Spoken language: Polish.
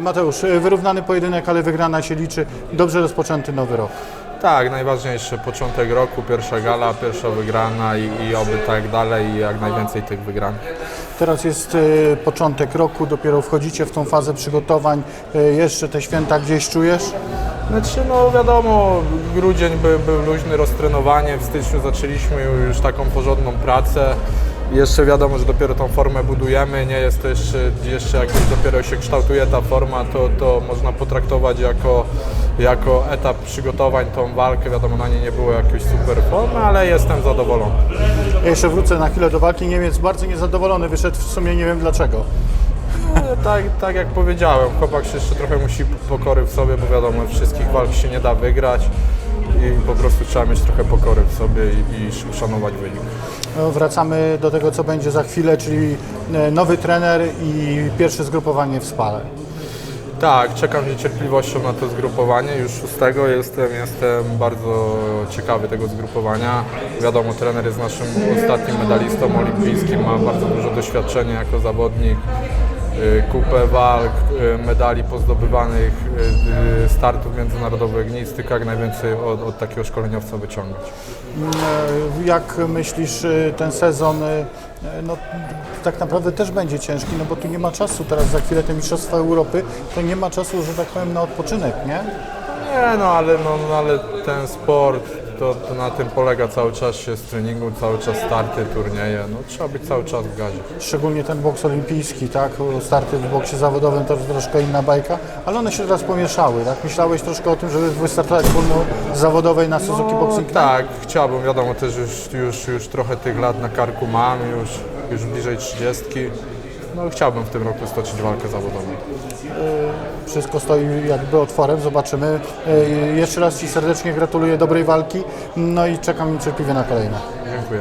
Mateusz, e, wyrównany pojedynek, ale wygrana się liczy. Dobrze rozpoczęty nowy rok. Tak, najważniejszy początek roku, pierwsza gala, pierwsza wygrana i, i oby tak dalej i jak najwięcej tych wygranych. Teraz jest e, początek roku, dopiero wchodzicie w tą fazę przygotowań. E, Jeszcze te święta gdzieś czujesz? Znaczy, no wiadomo, grudzień był, był luźny, roztrenowanie, w styczniu zaczęliśmy już taką porządną pracę. Jeszcze wiadomo, że dopiero tą formę budujemy, nie jest to jeszcze, jeszcze jak dopiero się kształtuje ta forma, to, to można potraktować jako, jako etap przygotowań, tą walkę. Wiadomo, na niej nie było jakiejś super formy, ale jestem zadowolony. Ja jeszcze wrócę na chwilę do walki. Niemiec bardzo niezadowolony wyszedł, w sumie nie wiem dlaczego. No, tak, tak jak powiedziałem, chłopak się jeszcze trochę musi pokory w sobie, bo wiadomo, wszystkich walk się nie da wygrać i po prostu trzeba mieć trochę pokory w sobie i, uszanować wynik. No, Wracamy do tego, co będzie za chwilę, czyli e, nowy trener i pierwsze zgrupowanie w Spale. Tak, czekam z niecierpliwością na to zgrupowanie. Już szóstego jestem, jestem bardzo ciekawy tego zgrupowania. Wiadomo, trener jest naszym ostatnim medalistą olimpijskim, ma bardzo dużo doświadczenia jako zawodnik. Y, Kupę walk, y, medali pozdobywanych, y, startów międzynarodowych, nic tylko jak najwięcej od, od takiego szkoleniowca wyciągać. E, Jak myślisz, ten sezon no, tak naprawdę też będzie ciężki, no bo tu nie ma czasu teraz za chwilę te Mistrzostwa Europy, to nie ma czasu, że tak powiem, na odpoczynek, nie? Nie no, ale, no, no, ale ten sport, to, to na tym polega cały czas się z treningu, cały czas starty, turnieje, no trzeba być cały czas w gazie. Szczególnie ten boks olimpijski, tak? Starty w boksie zawodowym to troszkę inna bajka, ale one się teraz pomieszały, tak? Myślałeś troszkę o tym, żeby wystartować w zawodowej na Suzuki Boxing Club? Tak, chciałbym, wiadomo, też już, już, już trochę tych lat na karku mam, już, już bliżej 30. No chciałbym w tym roku stoczyć walkę zawodową. Wszystko stoi jakby otworem, zobaczymy. E, Jeszcze raz Ci serdecznie gratuluję dobrej walki, no i czekam niecierpliwie na kolejne. Dziękuję.